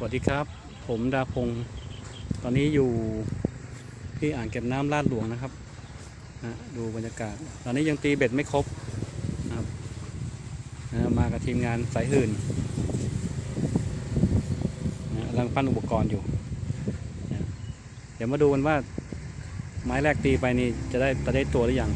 สวัสดีครับ ผมดาพงศ์ตอนนี้อยู่ที่อ่างเก็บน้ำลาดหลวงนะครับนะดูบรรยากาศ ตอนนี้ยังตีเบ็ดไม่ครบนะครับนะมากับทีมงานสายหื่นนะกำลังปั้นอุปกรณ์อยู่นะเดี๋ยวมาดูกันว่าไม้แรกตีไปนี่จะได้จะได้ตัวหรือยัง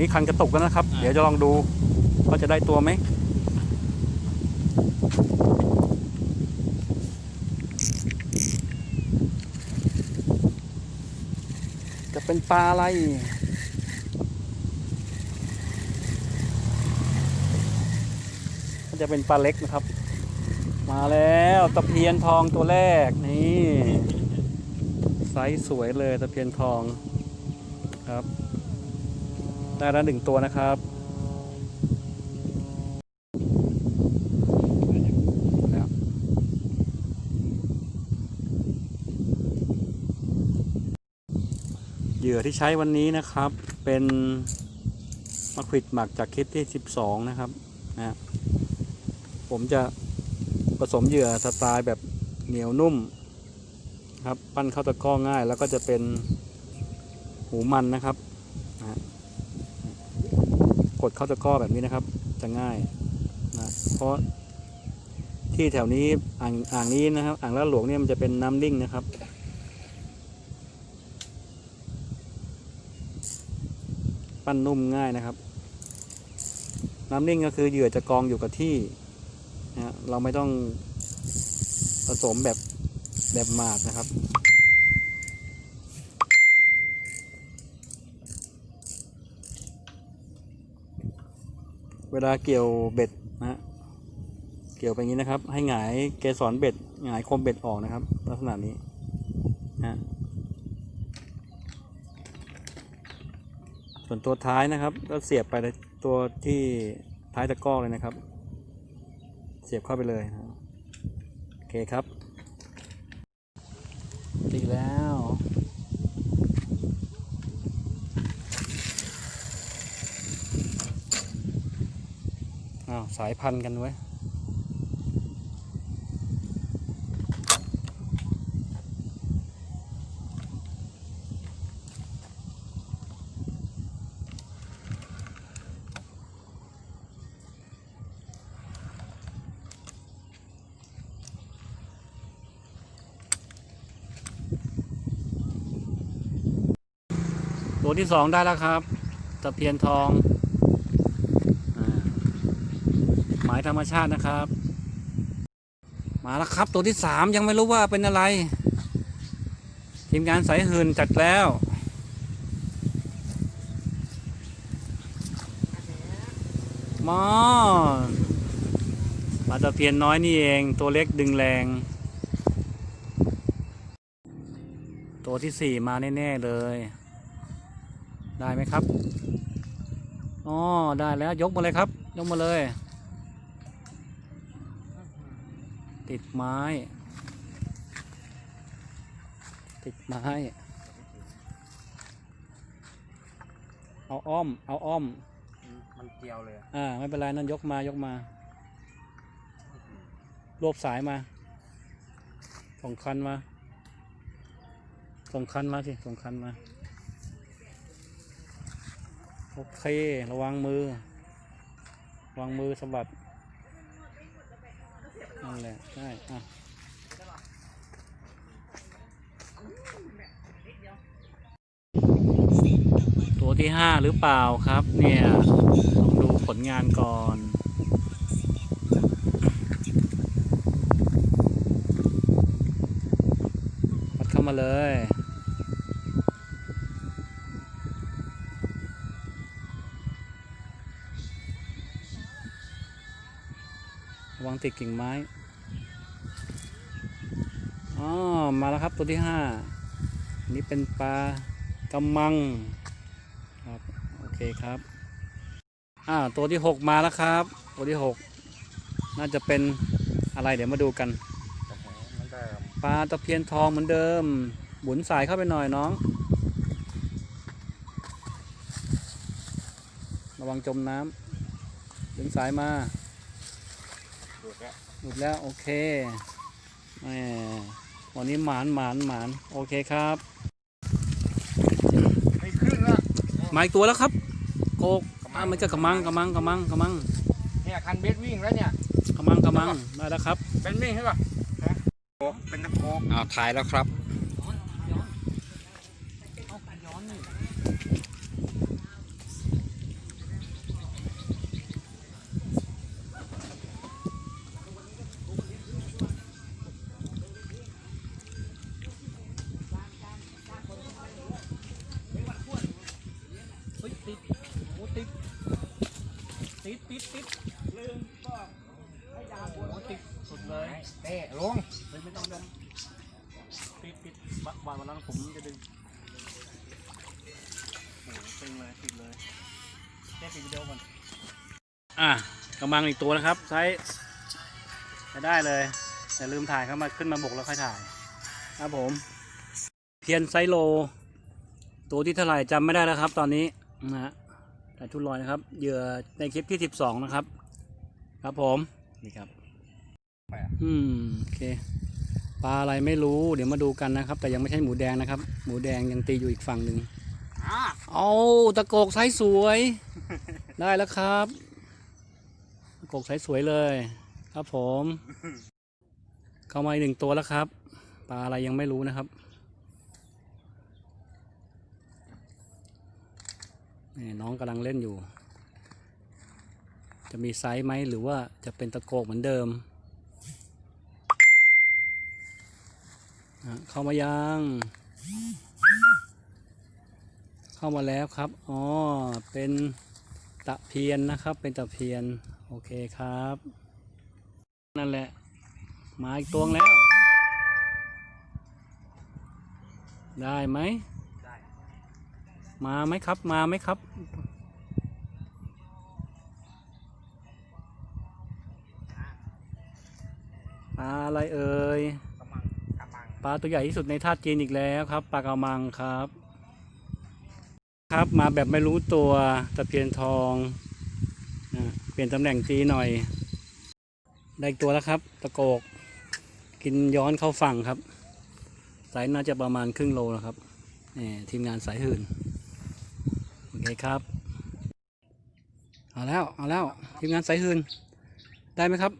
นนี้คันกระตุกแล้วนะครับ เดี๋ยวจะลองดูว่าจะได้ตัวไหมจะเป็นปลาอะไรก็จะเป็นปลาเล็กนะครับ มาแล้วตะเพียนทองตัวแรกนี่ไซส์สวยเลยตะเพียนทองครับ ได้แล้วหนึ่งตัวนะครับเหยื่อที่ใช้วันนี้นะครับเป็นมะขวิดหมักจากคิดที่ 12 นะครับนะผมจะผสมเหยื่อสไตล์แบบเหนียวนุ่มครับ ปั้นเข้าตะกร้อง่าย แล้วก็จะเป็นหูมันนะครับ กดเข้าตะกร้อแบบนี้นะครับ จะง่ายนะเพราะที่แถวนี้อ่างอ่างนี้นะครับ อ่างลาดหลวงเนี่ยมันจะเป็นน้ำนิ่งนะครับ ปั้นนุ่มง่ายนะครับ น้ำนิ่งก็คือเหยื่อจะกองอยู่กับที่นะฮะเราไม่ต้องผสมแบบแบบหมาดนะครับ เวลาเกี่ยวเบ็ดนะฮะเกี่ยวไปงี้นะครับ ให้หงายเกสรเบ็ดหงายคมเบ็ดออกนะครับ ลักษณะนี้นะส่วนตัวท้ายนะครับ ก็เสียบไปในตัวที่ท้ายตะกร้อเลยนะครับ เสียบเข้าไปเลยนะโอเคครับตีแล้ว อ้าวสายพันธุ์กันไว้ตัวที่สองได้แล้วครับตะเพียนทองอ่า หมายธรรมชาตินะครับ มาแล้วครับตัวที่สามยังไม่รู้ว่าเป็นอะไร ทีมงานสายหืนจัดแล้วมอมาตะเพียนน้อยนี่เองตัวเล็กดึงแรง ตัวที่สี่มาแน่ ๆ เลย ได้ไหมครับอ๋อได้แล้วยกมาเลยครับ ยกมาเลย ติดไม้ ติดไม้ เอาอ้อม เอาอ้อม มันเกี่ยวเลยอะอ่า ไม่เป็นไร นั่นยกมายกมารวบสายมาส่งคันมาส่งคันมาสิส่งคันมา โอเค ระวังมือ ระวังมือสะบัด นั่นแหละใช่อะตัวที่ห้าหรือเปล่าครับ เนี่ยลองดูผลงานก่อนวัดเข้ามาเลย ติดกิ่งไม้อ๋อมาแล้วครับตัวที่ห้านนี้เป็นปลากำมังครับโอเคครับอ่าตัวที่หกมาแล้วครับ ตัวที่หกน่าจะเป็นอะไรเดี๋ยวมาดูกันปลาตะเพียนทองเหมือนเดิม หมุนสายเข้าไปหน่อยน้อง ระวังจมน้ำดึงสายมา ดูดแล้วหลุดแล้วโอเคแหมวันนี้หมานหมานหมานโอเคครับไม่ขึ้นละมาอีกตัวแล้วครับโกกอะมันก็กระมังกระมังกระมังกระมังเนี่ยคันเบสวิ่งแล้วเนี่ยกระมังกระมังได้แล้วครับเป็นวิ่งใช่ป่ะฮะโอ้เป็นตะโกกอ้าวถ่ายแล้วครับ ลงไม่ไม่ต้องดมปิดปิดวันวันนั้นผมจะดึงโอ้โหตึงเลยปิดเลยแค่ปิดวิดีโอก่อนอะกำลังอีกตัวนะครับ ใช้จะได้เลยอย่าลืมถ่ายเข้ามาขึ้นมาบกแล้วค่อยถ่าย ครับผม เพียนไซโล ตัวที่เท่าไหร่จำไม่ได้แล้วครับ ตอนนี้นะฮะแต่ทุนลอยนะครับเหยื่อในคลิปที่ 12 นะครับ ครับผมนี่ครับ อืมโอเคปลาอะไรไม่รู้เดี๋ยวมาดูกันนะครับ แต่ยังไม่ใช่หมูแดงนะครับ หมูแดงยังตีอยู่อีกฝั่งหนึ่งอ่าเอาตะโกกไซส์สวย ได้แล้วครับตะโกกไซส์สวยเลย ครับผม เข้ามาอีกหนึ่งตัวแล้วครับปลาอะไรยังไม่รู้นะครับนี่น้องกำลังเล่นอยู่ จะมีไซส์ไหมหรือว่าจะเป็นตะโกกเหมือนเดิม อะ เข้ามายัง เข้ามาแล้วครับ อ๋อ เป็นตะเพียนนะครับ เป็นตะเพียน โอเคครับ นั่นแหละ มาอีกตัวแล้ว ได้ไหมไมาไหมครับ มาไหมครับปลาอะไรเอ่ย ปลาตัวใหญ่ที่สุดในท่าจีนอีกแล้วครับปลากระมังครับ ครับมาแบบไม่รู้ตัวตะเพียนทองนะเปลี่ยนตำแหน่งตีหน่อย ได้ตัวแล้วครับตะโกก กินย้อนเข้าฝั่งครับ สายน่าจะประมาณครึ่งโลนะครับนี่ทีมงานสายหื่นโอเคครับเอาแล้วเอาแล้วทีมงานสายหื่นได้ไหมครับ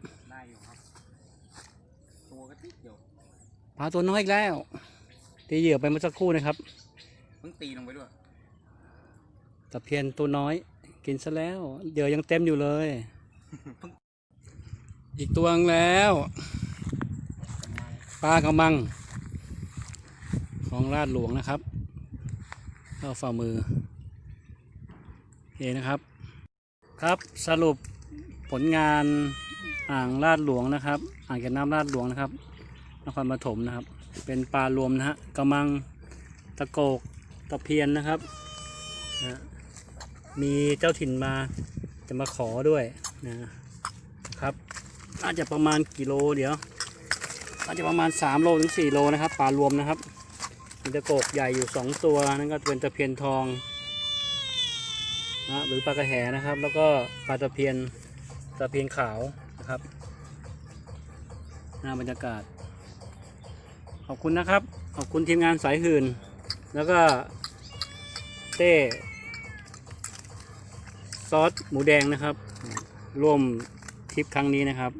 ตัวก็ติดอยู่ ปลาตัวน้อยอีกแล้วตีเหยื่อไปเมื่อสักครู่นะครับเพิ่งตีลงไปด้วยตะเพียนตัวน้อย กินซะแล้ว เหยื่อยังเต็มอยู่เลย อีกตัวนึงแล้วปลากระมัง ของราดหลวงนะครับเข้าฝ่ามือโอเคนะครับ ครับสรุปผลงานอ่างลาดหลวงนะครับ อ่างเก็บน้ำลาดหลวงนะครับ นครปฐมนะครับ เป็นปลารวมนะฮะกระมังตะโกกตะเพียนนะครับนะมีเจ้าถิ่นมาจะมาขอด้วยนะครับอาจจะประมาณกิโลเดี๋ยวอาจจะประมาณ 3 โลถึง 4 โลนะครับปลารวมนะครับมีตะโกกใหญ่อยู่ 2 ตัวนั่นก็เป็นตะเพียนทองนะหรือปลากระแหนะครับ แล้วก็ปลาตะเพียนตะเพียนขาวนะครับหน้าบรรยากาศ อบคุณนะครับ ขอบคุณทีมงานสายหื่น แล้วก็เต้ซอสหมูแดงนะครับ ร่วมทริปครั้งนี้นะครับ